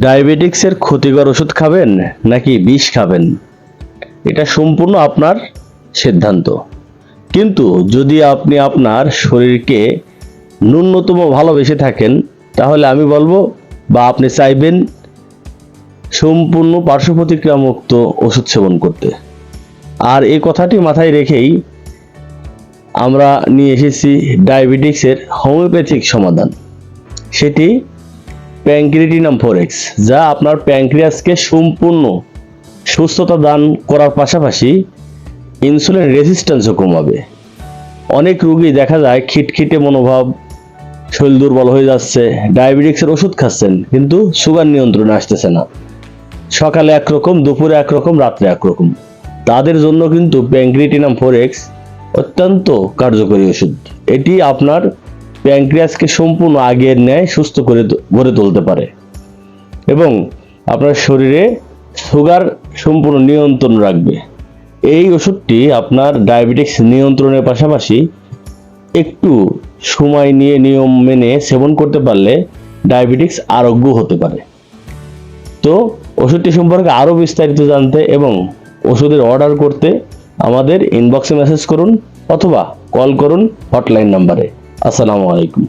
ডায়াবেটিক্সের ক্ষতিকর ওষুধ খাবেন নাকি বিষ খাবেন? এটা সম্পূর্ণ আপনার সিদ্ধান্ত। কিন্তু যদি আপনি আপনার শরীরকে ন্যূনতম ভালোবেসে থাকেন, তাহলে আমি বলব, বা আপনি চাইবেন সম্পূর্ণ পার্শ্ব প্রতিক্রিয়া মুক্ত ওষুধ সেবন করতে। আর এই কথাটি মাথায় রেখেই আমরা নিয়ে এসেছি ডায়াবেটিক্সের হোমিওপ্যাথিক সমাধান। সেটি প্যাঙ্ক্রিটিনাম ফোরেক্স যা আপনার প্যাঙ্ক্রিয়াসকে সম্পূর্ণ সুস্থতা দান করার পাশাপাশি ইনসুলিন রেজিস্ট্যান্সও কমাবে। অনেক রুগী দেখা যায় খিটখিটে মনোভাব, শরীর দুর্বল হয়ে যাচ্ছে ডায়াবেটিক্সের ওষুধ খাচ্ছেন, কিন্তু সুগার নিয়ন্ত্রণে আসতেছে না। সকালে একরকম, দুপুরে একরকম, রাত্রে একরকম। তাদের জন্য কিন্তু প্যাঙ্ক্রিটিনাম ফোরেক্স অত্যন্ত কার্যকরী ওষুধ। এটি আপনার প্যাঙ্ক্রিয়াসকে সম্পূর্ণ আগের ন্যায় সুস্থ করে গড়ে তুলতে পারে। এবং আপনার শরীরে সুগার সম্পূর্ণ নিয়ন্ত্রণ রাখবে। এই ওষুধটি আপনার ডায়াবেটিক্স নিয়ন্ত্রণের পাশাপাশি একটু সময় নিয়ে নিয়ম মেনে সেবন করতে পারলে ডায়াবেটিক্স আরোগ্য হতে পারে। তো ওষুধটি সম্পর্কে আরও বিস্তারিত জানতে এবং ওষুধের অর্ডার করতে আমাদের ইনবক্সে মেসেজ করুন অথবা কল করুন হটলাইন নাম্বারে আসসালামু আলাইকুম।